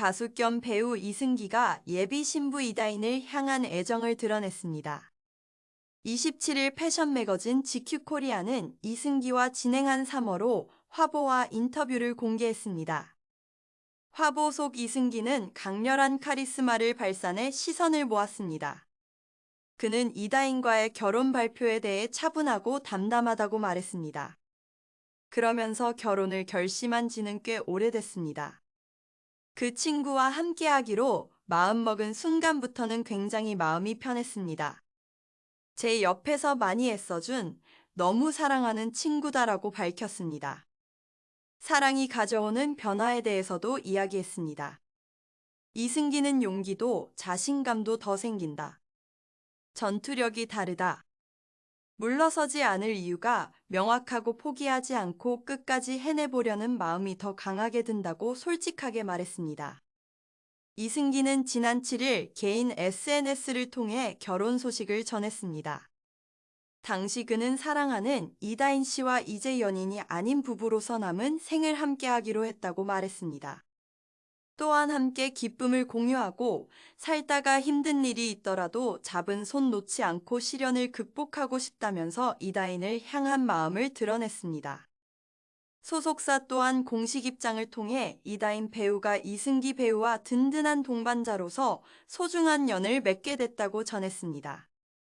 가수 겸 배우 이승기가 예비 신부 이다인을 향한 애정을 드러냈습니다. 27일 패션 매거진 GQ 코리아는 이승기와 진행한 3월호 화보와 인터뷰를 공개했습니다. 화보 속 이승기는 강렬한 카리스마를 발산해 시선을 모았습니다. 그는 이다인과의 결혼 발표에 대해 차분하고 담담하다고 말했습니다. 그러면서 결혼을 결심한 지는 꽤 오래됐습니다. 그 친구와 함께하기로 마음먹은 순간부터는 굉장히 마음이 편했습니다. 제 옆에서 많이 애써준 너무 사랑하는 친구다라고 밝혔습니다. 사랑이 가져오는 변화에 대해서도 이야기했습니다. 이승기는 용기도 자신감도 더 생긴다. 전투력이 다르다. 물러서지 않을 이유가 명확하고 포기하지 않고 끝까지 해내보려는 마음이 더 강하게 든다고 솔직하게 말했습니다. 이승기는 지난 7일 개인 SNS를 통해 결혼 소식을 전했습니다. 당시 그는 사랑하는 이다인 씨와 이제 연인이 아닌 부부로서 남은 생을 함께하기로 했다고 말했습니다. 또한 함께 기쁨을 공유하고 살다가 힘든 일이 있더라도 잡은 손 놓지 않고 시련을 극복하고 싶다면서 이다인을 향한 마음을 드러냈습니다. 소속사 또한 공식 입장을 통해 이다인 배우가 이승기 배우와 든든한 동반자로서 소중한 연을 맺게 됐다고 전했습니다.